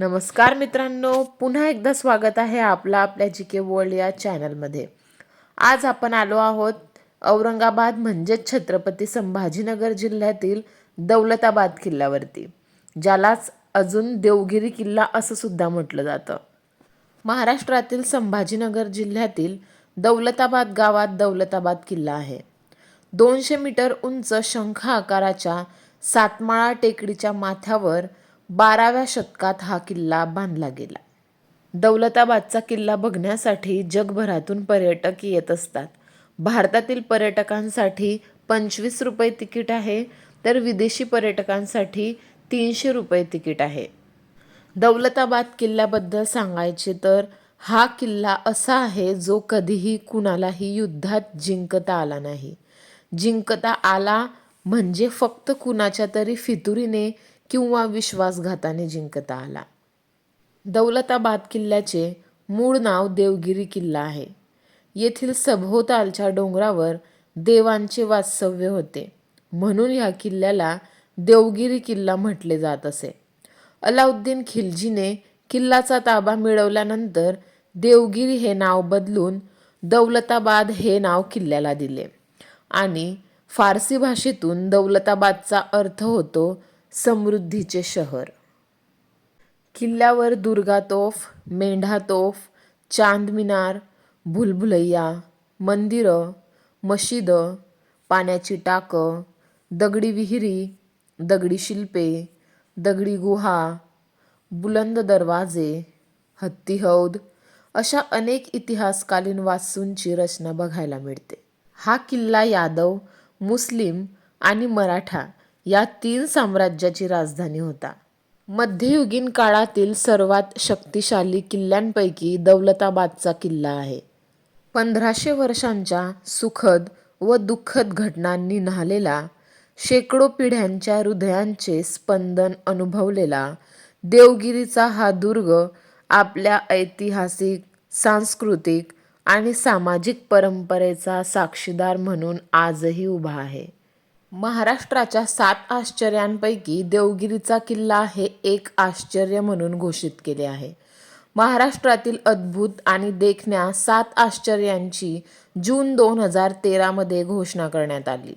नमस्कार मित्रांनो पुन्हा एकदा स्वागत आहे आपला आपल्या जी के वर्ल्ड या चॅनलमध्ये आज आपण आलो आहोत औरंगाबाद म्हणजेच छत्रपती संभाजीनगर जिल्ह्यातील दौलताबाद किल्ल्यावरती ज्यालाच अजून देवगिरी किल्ला असं सुद्धा म्हटलं जातं. महाराष्ट्रातील संभाजीनगर जिल्ह्यातील दौलताबाद गावात दौलताबाद किल्ला आहे. दोनशे मीटर उंच शंख आकाराच्या सातमाळा टेकडीच्या माथ्यावर बाराव्या शतकात हा किल्ला बांधला गेला. दौलताबादचा किल्ला बघण्यासाठी जगभरातून पर्यटक येत असतात. भारतातील पर्यटकांसाठी पंचवीस रुपये तिकीट आहे तर विदेशी पर्यटकांसाठी तीनशे रुपये तिकीट आहे. दौलताबाद किल्ल्याबद्दल सांगायचे तर हा किल्ला असा आहे जो कधीही कुणालाही युद्धात जिंकता आला नाही. जिंकता आला म्हणजे फक्त कुणाच्या तरी फितुरीने किंवा विश्वासघाताने जिंकता आला. दौलताबाद किल्ल्याचे मूळ नाव देवगिरी किल्ला आहे. येथील सभोवतालच्या डोंगरावर देवांचे वास्तव्य होते. म्हणून या किल्ल्याला देवगिरी किल्ला म्हटले जात असे. अलाउद्दीन खिलजीने किल्ल्याचा ताबा मिळवल्यानंतर देवगिरी हे नाव बदलून दौलताबाद हे नाव किल्ल्याला दिले. आणि फारसी भाषेतून दौलताबादचा अर्थ होतो समृद्धीचे शहर. किल्ल्यावर दुर्गा तोफ मेंढा तोफ भुलभुलैया मंदिरं मशिद पाण्याची टाकं दगडी विहिरी दगडी शिल्पे दगडी गुहा बुलंद दरवाजे हत्ती हौद अशा अनेक इतिहासकालीन वास्तूंची रचना बघायला मिळते. हा किल्ला यादव मुस्लिम आणि मराठा या तीन साम्राज्याची राजधानी होता. मध्ययुगीन काळातील सर्वात शक्तिशाली किल्ल्यांपैकी दौलताबादचा किल्ला आहे. पंधराशे वर्षांच्या सुखद व दुःखद घटनांनी न्हालेला शेकडो पिढ्यांच्या हृदयांचे स्पंदन अनुभवलेला देवगिरीचा हा दुर्ग आपल्या ऐतिहासिक सांस्कृतिक आणि सामाजिक परंपरेचा साक्षीदार म्हणून आजही उभा आहे. महाराष्ट्राच्या सात आश्चर्यांपैकी देवगिरीचा किल्ला हे एक आश्चर्य म्हणून घोषित केले आहे. महाराष्ट्रातील अद्भुत आणि देखण्या सात आश्चर्यांची जून दोन हजार तेरामध्ये घोषणा करण्यात आली.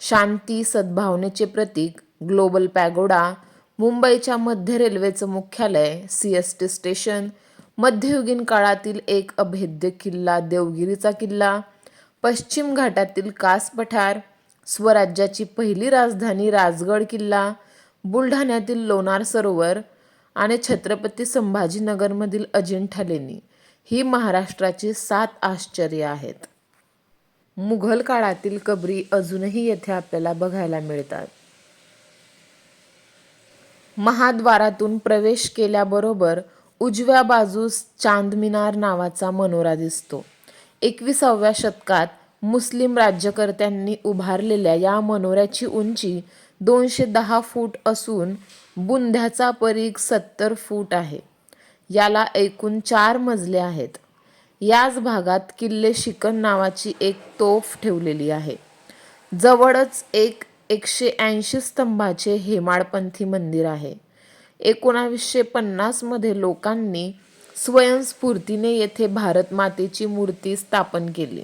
शांती सद्भावनेचे प्रतीक ग्लोबल पॅगोडा मुंबईच्या मध्य रेल्वेचं मुख्यालय सी एस टी स्टेशन मध्ययुगीन काळातील एक अभेद्य किल्ला देवगिरीचा किल्ला पश्चिम घाटातील कास पठार स्वराज्याची पहिली राजधानी राजगड किल्ला बुलढाण्यातील लोणार सरोवर आणि छत्रपती संभाजीनगरमधील अजिंठा लेणी ही महाराष्ट्राची सात आश्चर्य आहेत. मुघल काळातील कबरी अजूनही येथे आपल्याला बघायला मिळतात. महाद्वारातून प्रवेश केल्याबरोबर उजव्या बाजूस चांदमिनार नावाचा मनोरा दिसतो. एकविसाव्या शतकात मुस्लिम राज्यकर्त्यांनी उभारलेल्या या मनोऱ्याची उंची दोनशे दहा फूट असून बुंध्याचा परीघ सत्तर फूट आहे. याला एकूण चार मजले आहेत. याच भागात किल्ले शिकन नावाची एक तोफ ठेवलेली आहे. जवळच एक एकशे ऐंशी स्तंभाचे हेमाडपंथी मंदिर आहे. एकोणावीसशे पन्नासमध्ये लोकांनी स्वयंस्फूर्तीने येथे भारतमातेची मूर्ती स्थापन केली.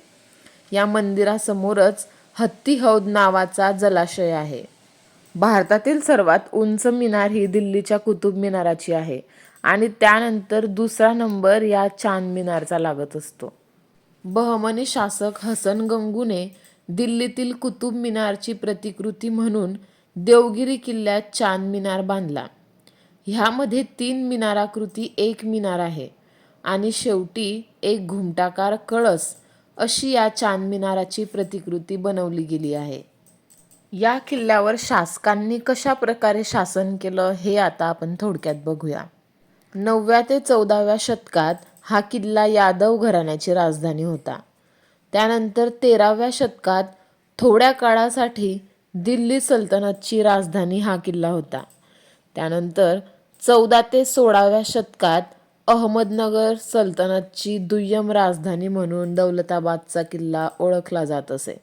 या मंदिरासमोरच हत्ती हौद नावाचा जलाशय आहे. भारतातील सर्वात उंच मिनार ही दिल्लीच्या कुतुब मिनाराची आहे आणि त्यानंतर दुसरा नंबर या चांद मिनारचा लागत असतो. बहमनी शासक हसन गंगूने दिल्लीतील कुतुब मिनारची प्रतिकृती म्हणून देवगिरी किल्ल्यात चांद मिनार बांधला. ह्यामध्ये तीन मिनाराकृती एक मिनार आहे आणि शेवटी एक घुमटाकार कळस अशी या चांदमिनाराची प्रतिकृती बनवली गेली आहे. या किल्ल्यावर शासकांनी कशा प्रकारे शासन केलं हे आता आपण थोडक्यात बघूया. नवव्या ते चौदाव्या शतकात हा किल्ला यादव घराण्याची राजधानी होता. त्यानंतर तेराव्या शतकात थोड्या काळासाठी दिल्ली सल्तनतची राजधानी हा किल्ला होता. त्यानंतर चौदा ते सोळाव्या शतकात अहमदनगर सल्तनतची दुय्यम राजधानी म्हणून दौलताबादचा किल्ला ओळखला जात असे.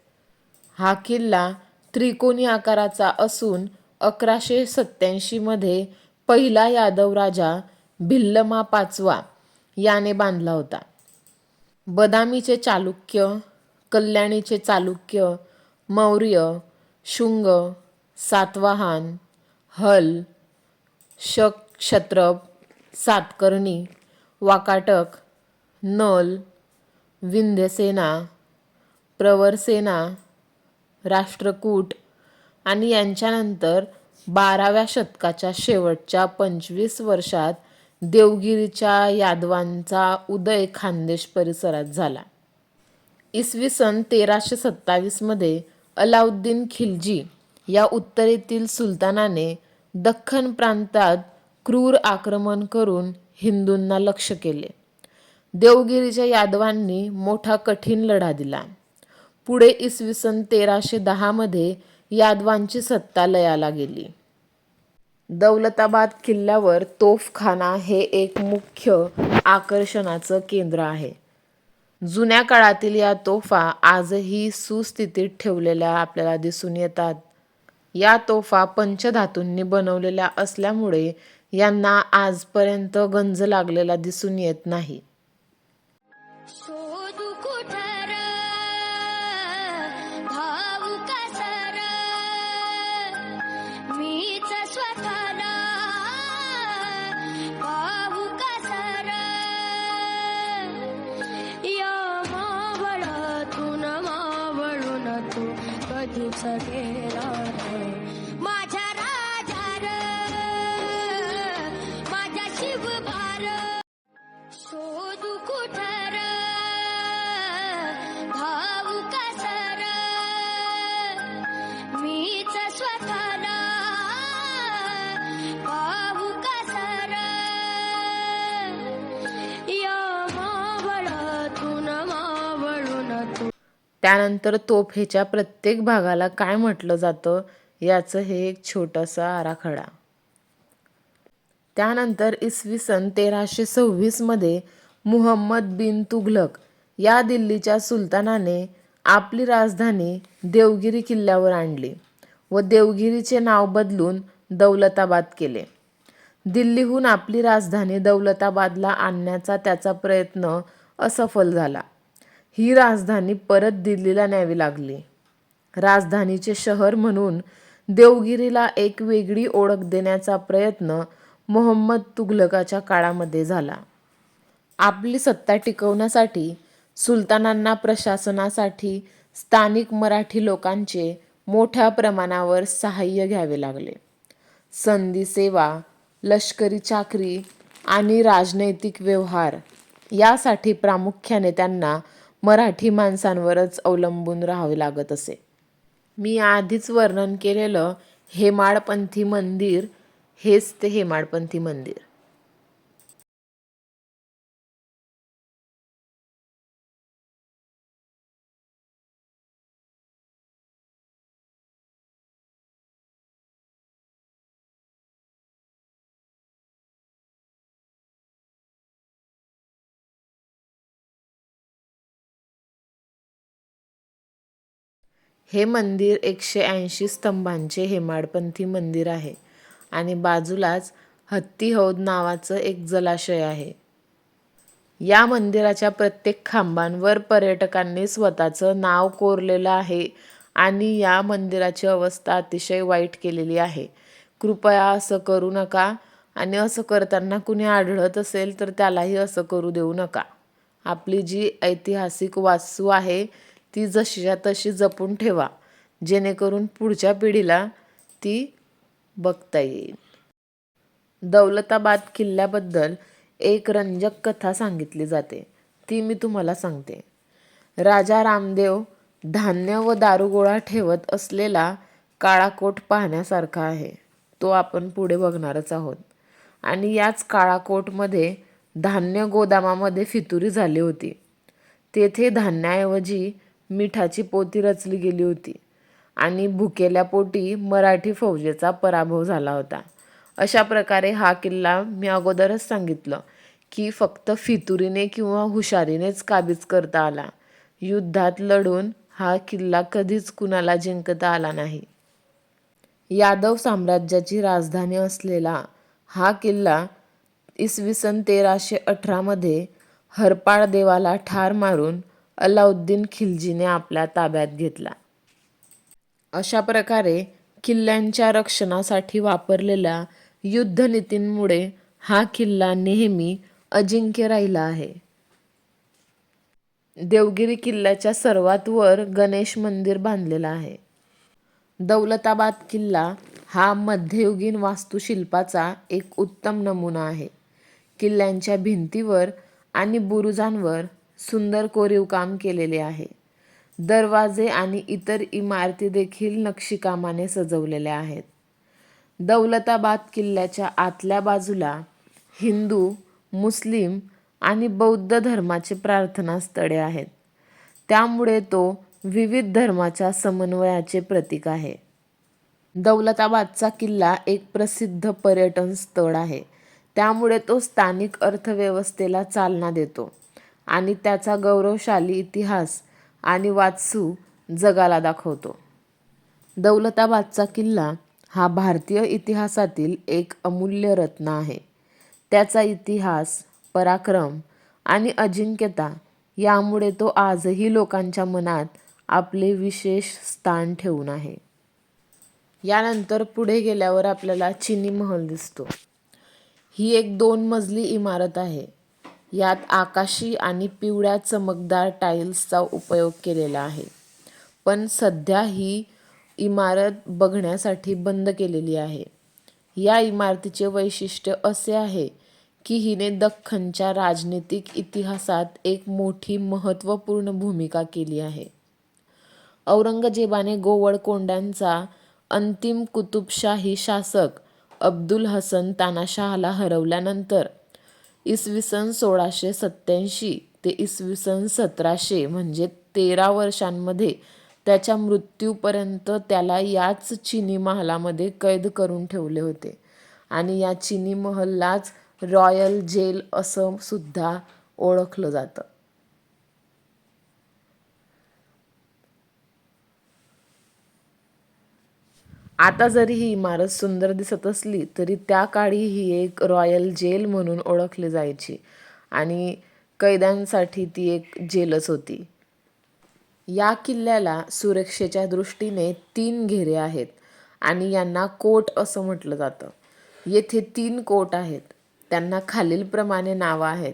हा किल्ला त्रिकोणी आकाराचा असून अकराशे सत्त्याऐंशीमध्ये पहिला यादव राजा भिल्लमा पाचवा याने बांधला होता. बदामीचे चालुक्य कल्याणीचे चालुक्य मौर्य शुंग सातवाहन हल शक क्षत्रप सातकर्णी वाकाटक नल विंध्यसेना प्रवरसेना राष्ट्रकूट आणि यांच्यानंतर बाराव्या शतकाच्या शेवटच्या पंचवीस वर्षात देवगिरीच्या यादवांचा उदय खानदेश परिसरात झाला. इसवी सन तेराशे सत्तावीसमध्ये अलाउद्दीन खिलजी या उत्तरेतील सुलतानाने दख्खन प्रांतात क्रूर आक्रमण करून हिंदूंना लक्ष केले. देवगिरीच्या यादवांनी मोठा कठीण लढा दिला. पुढे इसवी सन तेराशे दहामध्ये यादवांची सत्ता लयाला गेली. दौलताबाद किल्ल्यावर तोफखाना हे एक मुख्य आकर्षणाचं केंद्र आहे. जुन्या काळातील या तोफा आजही सुस्थितीत ठेवलेल्या आपल्याला दिसून येतात. या तोफा पंचधातूंनी बनवलेल्या असल्यामुळे यांना आजपर्यंत गंज लागलेला दिसून येत नाही. त्यानंतर तोफेच्या प्रत्येक भागाला काय म्हटलं जातं याचं हे एक छोटासा आराखडा. त्यानंतर इसवी सन तेराशे सव्वीसमध्ये मुहम्मद बिन तुघलक या दिल्लीच्या सुलतानाने आपली राजधानी देवगिरी किल्ल्यावर आणली व देवगिरीचे नाव बदलून दौलताबाद केले. दिल्लीहून आपली राजधानी दौलताबादला आणण्याचा त्याचा प्रयत्न असफल झाला. ही राजधानी परत दिल्लीला न्यावी लागली. राजधानीचे शहर म्हणून देवगिरीला एक वेगळी ओळख देण्याचा प्रयत्न मोहम्मद तुघलकाच्या काळामध्ये झाला. आपली सत्ता टिकवण्यासाठी सुलतानांना प्रशासनासाठी स्थानिक मराठी लोकांचे मोठ्या प्रमाणावर सहाय्य घ्यावे लागले. संधी सेवा लष्करी चाकरी आणि राजनैतिक व्यवहार यासाठी प्रामुख्याने त्यांना मराठी माणसांवरच अवलंबून राहावे लागत असे. मी आधीच वर्णन केलेलं हेमाडपंथी मंदिर हेच ते हेमाडपंथी मंदिर. हे मंदिर एकशे ऐंशी स्तंभांचे हेमाडपंथी मंदिर आहे आणि बाजूलाच हत्ती हौद नावाचं एक जलाशय आहे. या मंदिराच्या प्रत्येक खांबांवर पर्यटकांनी स्वतःचं नाव कोरलेलं आहे आणि या मंदिराची अवस्था अतिशय वाईट केलेली आहे. कृपया असं करू नका आणि असं करताना कुणी आढळत असेल तर त्यालाही असं करू देऊ नका. आपली जी ऐतिहासिक वास्तू आहे ती जशीच्या तशी जपून ठेवा. जेणेकरून पुढच्या पिढीला ती बघता येईल. दौलताबाद किल्ल्याबद्दल एक रंजक कथा सांगितली जाते. ती मी तुम्हाला सांगते. राजा रामदेव धान्य व दारुगोळा ठेवत असलेला काळाकोट पाहण्यासारखा आहे. तो आपण पुढे बघणारच आहोत. आणि याच काळाकोटमध्ये धान्य गोदामामध्ये फितुरी झाली होती. तेथे धान्याऐवजी मिठाची पोती रचली गेली होती आणि भुकेल्या पोटी मराठी फौजेचा पराभव झाला होता. अशा प्रकारे हा किल्ला मी अगोदरच सांगितलं की फक्त फितुरीने किंवा हुशारीनेच काबीज करता आला. युद्धात लढून हा किल्ला कधीच कुणाला जिंकता आला नाही. यादव साम्राज्याची राजधानी असलेला हा किल्ला इसवी सन तेराशे अठरामध्ये हरपाळ देवाला ठार मारून अलाउद्दीन खिलजीने आपल्या ताब्यात घेतला. अशा प्रकारे किल्ल्यांच्या रक्षणासाठी वापरलेल्या युद्धनीतींमुळे हा किल्ला नेहमी अजिंक्य राहिला आहे. देवगिरी किल्ल्याच्या सर्वात वर गणेश मंदिर बांधलेलं आहे. दौलताबाद किल्ला हा मध्ययुगीन वास्तुशिल्पाचा एक उत्तम नमुना आहे. किल्ल्यांच्या भिंतीवर आणि बुरुजांवर सुंदर कोरीव काम केलेले आहे. दरवाजे आणि इतर इमारती देखील नक्षीकामाने सजवलेल्या आहेत. दौलताबाद किल्ल्याच्या आतल्या बाजूला हिंदू मुस्लिम आणि बौद्ध धर्माचे प्रार्थनास्थळे आहेत. त्यामुळे तो विविध धर्माच्या समन्वयाचे प्रतीक आहे. दौलताबादचा किल्ला एक प्रसिद्ध पर्यटन स्थळ आहे. त्यामुळे तो स्थानिक अर्थव्यवस्थेला चालना देतो. आणि त्याचा गौरवशाली इतिहास आणि वाचू जगाला दाखवतो. दौलताबादचा किल्ला हा भारतीय इतिहासातील एक अमूल्य रत्न आहे. त्याचा इतिहास पराक्रम आणि अजिंक्यता यामुळे तो आजही लोकांच्या मनात आपले विशेष स्थान ठेवून आहे. यानंतर पुढे गेल्यावर आपल्याला चिनी महल दिसतो. ही एक दोन मजली इमारत आहे. यात आकाशी आणि पिवळ्या चमकदार टाईल्सचा उपयोग केलेला आहे. पण सध्या ही इमारत बघण्यासाठी बंद केलेली आहे. या इमारतीचे वैशिष्ट्य असे आहे की हिने दख्खनच्या राजनीतिक इतिहासात एक मोठी महत्त्वपूर्ण भूमिका केली आहे. औरंगजेबाने गोवळकोंड्यांचा अंतिम कुतुबशाही शासक अब्दुल हसन तानाशाहला हरवल्यानंतर इसवी सन सोळाशे सत्त्याऐंशी ते इसवी सन सतराशे म्हणजे तेरा वर्षांमध्ये त्याच्या मृत्यूपर्यंत त्याला याच चिनी महालामध्ये कैद करून ठेवले होते. आणि या चिनी महललाच रॉयल जेल असं सुद्धा ओळखलं जातं. आता जरी ही इमारत सुंदर दिसत असली तरी त्या काळी ही एक रॉयल जेल म्हणून ओळखली जायची आणि कैद्यांसाठी ती एक जेलच होती. या किल्ल्याला सुरक्षेच्या दृष्टीने तीन घेरे आहेत आणि यांना कोट असं म्हटलं जातं. येथे तीन कोट आहेत. त्यांना खालीलप्रमाणे नावं आहेत.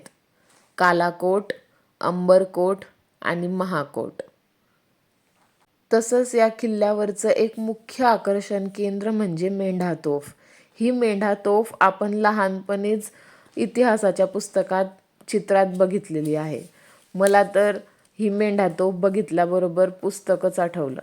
कालाकोट अंबरकोट आणि महाकोट. तसंच या किल्ल्यावरचं एक मुख्य आकर्षण केंद्र म्हणजे मेंढा तोफ ही मेंढा तोफ आपण लहानपणीच इतिहासाच्या पुस्तकात चित्रात बघितलेली आहे. मला तर ही मेंढा तोफ बघितल्याबरोबर पुस्तकच आठवलं.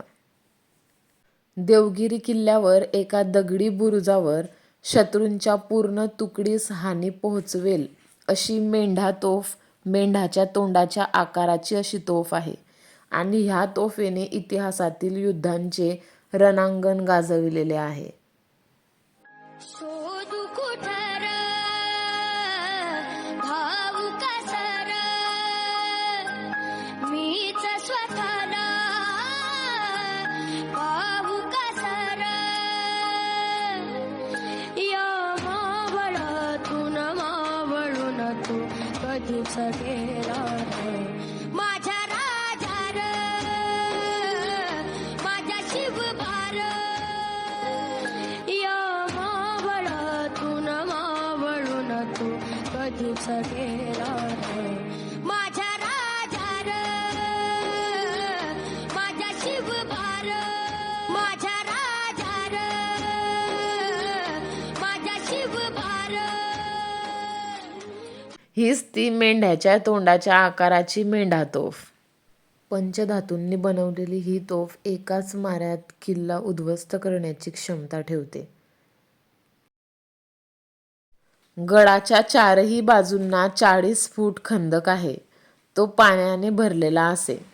देवगिरी किल्ल्यावर एका दगडी बुरुजावर शत्रूंच्या पूर्ण तुकडीस हानी पोहोचवेल अशी मेंढा तोफ मेंढाच्या तोंडाच्या आकाराची अशी तोफ आहे. आणि ह्या तोफेने इतिहासातील युद्धांचे रणांगण गाजविलेले आहे. शोधू माझ्या माझ्या माझ्या हीच ती मेंढ्याच्या तोंडाच्या आकाराची मेंढा तोफ. पंचधातूंनी बनवलेली ही तोफ एकाच माऱ्यात किल्ला उद्ध्वस्त करण्याची क्षमता ठेवते. गडाच्या चारही बाजूंना चाळीस फूट खंदक आहे. तो पाण्याने भरलेला असे.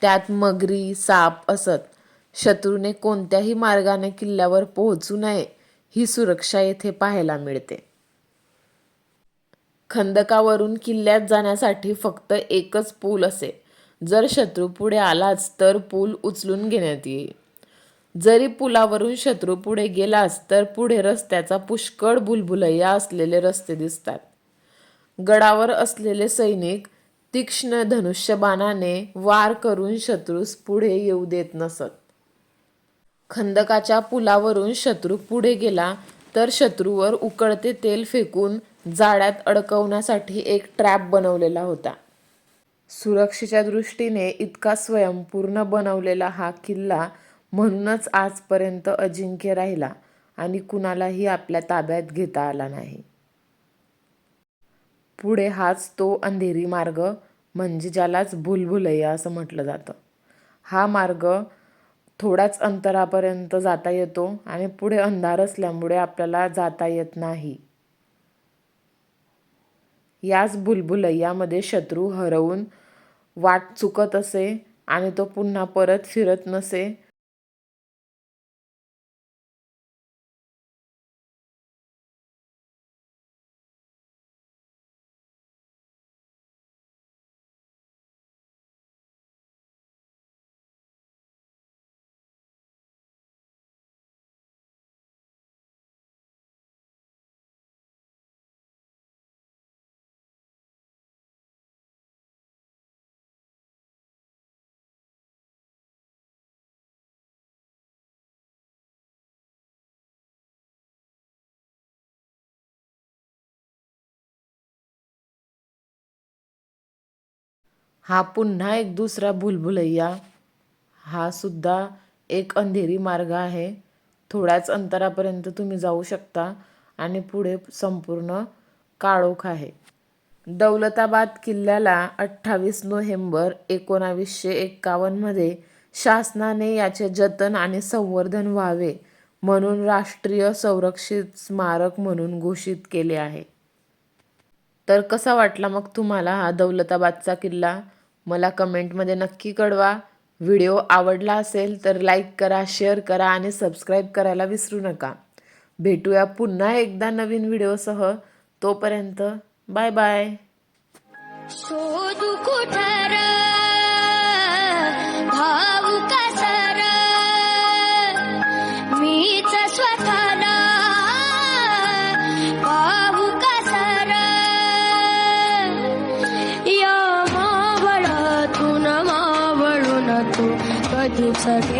त्यात मगरी साप असत. शत्रूने कोणत्याही मार्गाने किल्ल्यावर पोहोचू नये ही सुरक्षा येथे पाहायला मिळते. खंदकावरून किल्ल्यात जाण्यासाठी फक्त एकच पूल असे. जर शत्रू पुढे आलाच तर पूल उचलून घेण्यात येईल. जरी पुलावरून शत्रू पुढे गेलाच तर पुढे रस्त्याचा पुष्कळ बुलबुलैया असलेले रस्ते दिसतात. गडावर असलेले सैनिक तीक्ष्ण धनुष्यबाणाने वार करून शत्रूस पुढे येऊ देत नसत. खंदकाच्या पुलावरून शत्रू पुढे गेला तर शत्रूवर उकळते तेल फेकून जाळ्यात अडकवण्यासाठी एक ट्रॅप बनवलेला होता. सुरक्षेच्या दृष्टीने इतका स्वयंपूर्ण बनवलेला हा किल्ला म्हणूनच आजपर्यंत अजिंक्य राहिला आणि कुणालाही आपल्या ताब्यात घेता आला नाही. पुढे हाच तो अंधेरी मार्ग म्हणजे ज्यालाच भुलभुलैया असं म्हटलं जातं. हा मार्ग थोड्याच अंतरापर्यंत जाता येतो आणि पुढे अंधार असल्यामुळे आपल्याला जाता येत नाही. याच भुलभुलैयामध्ये शत्रू हरवून वाट चुकत असे आणि तो पुन्हा परत फिरत नसे हा पुन्हा एक दुसरा भुलभुलैया हा सुद्धा एक अंधेरी मार्ग आहे. थोड्याच अंतरापर्यंत तुम्ही जाऊ शकता आणि पुढे संपूर्ण काळोख आहे. दौलताबाद किल्ल्याला अठ्ठावीस नोव्हेंबर एकोणावीसशे एक्कावन्नमध्ये शासनाने याचे जतन आणि संवर्धन व्हावे म्हणून राष्ट्रीय संरक्षित स्मारक म्हणून घोषित केले आहे. तर कसा वाटला मग तुम्हाला हा दौलताबादचा किल्ला? मला कमेंटमध्ये नक्की कळवा. व्हिडिओ आवडला असेल तर लाईक करा शेअर करा आणि सबस्क्राईब करायला विसरू नका. भेटूया पुन्हा एकदा नवीन व्हिडिओसह. तोपर्यंत बाय बाय. again.